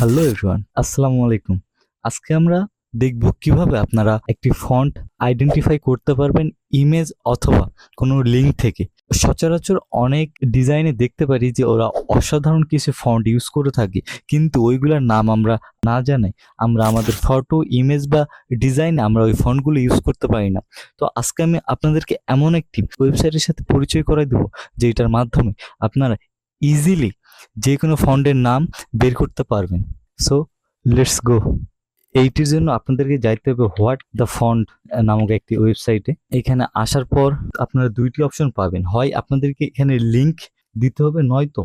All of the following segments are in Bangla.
হ্যালো এভরিওয়ান আসসালামু আলাইকুম আজকে আমরা দেখব কীভাবে আপনারা একটি ফন্ট আইডেন্টিফাই করতে পারবেন ইমেজ অথবা কোনো লিঙ্ক থেকে। সচরাচর অনেক ডিজাইনে দেখতে পারি যে ওরা অসাধারণ কিছু ফন্ট ইউজ করে থাকে, কিন্তু ওইগুলোর নাম আমরা না জানাই। আমরা আমাদের ফটো ইমেজ বা ডিজাইনে আমরা ওই ফন্টগুলো ইউজ করতে পারি না। তো আজকে আমি আপনাদেরকে এমন একটি ওয়েবসাইটের সাথে পরিচয় করাই দেবো যেটার মাধ্যমে আপনারা ইজিলি যে কোনো ফন্টের নাম বের করতে পারবেন। সো লেটস গো এইটির জন্য আপনাদেরকে যাইতে হবে হোয়াট দ্য ফন্ট নামক একটি ওয়েবসাইটে এখানে আসার পর আপনারা দুইটি অপশন পাবেন। হয় আপনাদেরকে এখানে লিংক দিতে হবে, নয়তো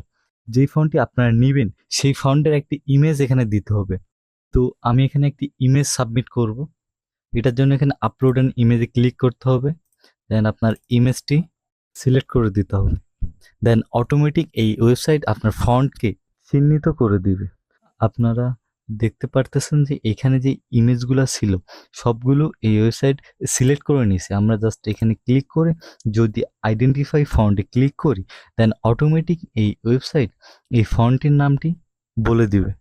যেই ফন্টটি আপনারা নেবেন, সেই ফন্টের একটি ইমেজ এখানে দিতে হবে। তো আমি এখানে একটি ইমেজ সাবমিট করব। এটার জন্য এখানে আপলোড অ্যান্ড ইমেজে ক্লিক করতে হবে। দেন আপনার ইমেজটি সিলেক্ট করে দিতে হবে। দেন অটোমেটিক এই ওয়েবসাইট আপনার ফন্টকে চিহ্নিত করে দিবে। আপনারা দেখতে পারতেছেন যে এখানে যে ইমেজগুলো ছিল, সবগুলো এই ওয়েবসাইট সিলেক্ট করে নিছে আমরা জাস্ট এখানে ক্লিক করে যদি আইডেন্টিফাই ফন্টে ক্লিক করি দেন অটোমেটিক এই ওয়েবসাইট এই ফন্টের নামটি বলে দিবে।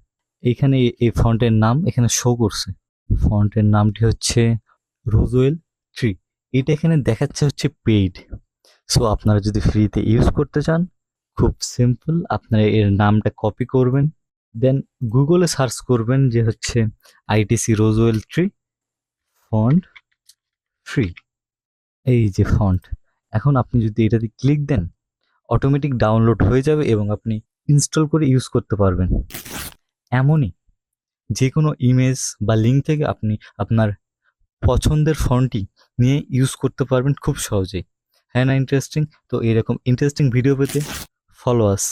এখানে এই- ফন্টের নাম এখানে শো করছে। ফন্টের নামটি হচ্ছে রোজওয়েল ট্রি এটা এখানে দেখাচ্ছে হচ্ছে পেইড সো আপনারা যদি ফ্রিতে ইউজ করতে চান, খুব সিম্পল আপনারা এর নামটা কপি করবেন দেন গুগলে সার্চ করবেন যে হচ্ছে ITC Rosewell tree font free এই যে ফন্ট এখন আপনি যদি এটাতে ক্লিক দেন অটোমেটিক ডাউনলোড হয়ে যাবে এবং আপনি ইনস্টল করে ইউজ করতে পারবেন। এমনই যে কোনো ইমেজ বা লিঙ্ক থেকে আপনি আপনার পছন্দের ফন্টটি নিয়ে ইউজ করতে পারবেন খুব সহজেই। হ্যাঁ না ইন্টারেস্টিং তো এরকম ইন্টারেস্টিং ভিডিও পেতে ফলো আস